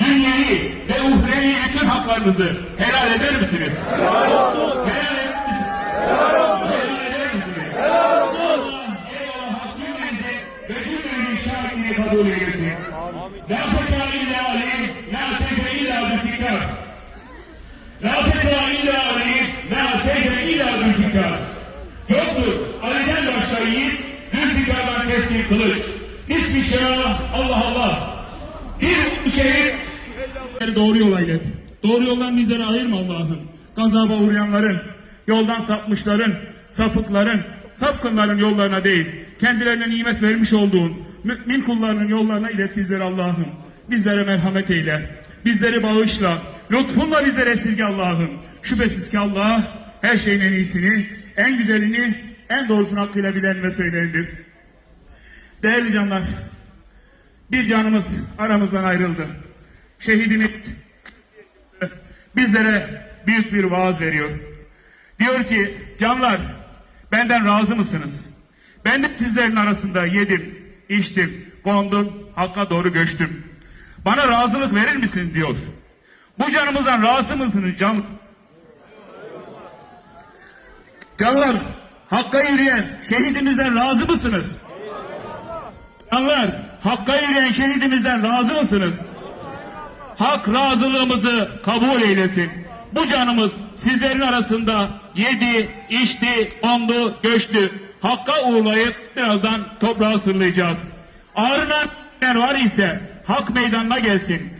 dünyevi ve uhrevi bütün haklarınızı helal eder misiniz? Helal olsun. Helal eder misiniz? Helal olsun. Helal eder misiniz? Helal olsun. Eyvallah hakkınızı ve cümlenin şahitliği kabul eylesin. La feta illa aleyh, la seyfe illa zülfikar. La feta illa aleyh, la seyfe illa zülfikar. Yoktur. Ali'den başka yiğit, Zülfikar'dan keskin kılıç. Bismillah, Allah Allah. Bir şehit doğru yola ilet. Doğru yoldan bizleri ayırma Allah'ım. Gazaba uğrayanların, yoldan sapmışların, sapıkların, sapkınların yollarına değil, kendilerine nimet vermiş olduğun mümin kullarının yollarına ilet bizleri Allah'ım. Bizlere merhamet eyle. Bizleri bağışla. Lütfunla bizlere esirge Allah'ım. Şüphesiz ki Allah her şeyin en iyisini, en güzelini, en doğrusunu hakkıyla bilen ve söyleyendir. Değerli canlar, bir canımız aramızdan ayrıldı. Şehidimiz bizlere büyük bir vaaz veriyor. Diyor ki canlar benden razı mısınız? Ben de sizlerin arasında yedim, içtim, kondum, hakka doğru göçtüm. Bana razılık verir misin diyor. Bu canımızdan razı mısınız can? Canlar hakka yürüyen şehidimizden razı mısınız? Canlar, Hakk'a yürüyen şehidimizden razı mısınız? Hak razılığımızı kabul eylesin. Bu canımız sizlerin arasında yedi, içti, ondu, göçtü. Hakka uğurlayıp birazdan toprağa sırlayacağız. Ağrınan var ise hak meydanına gelsin.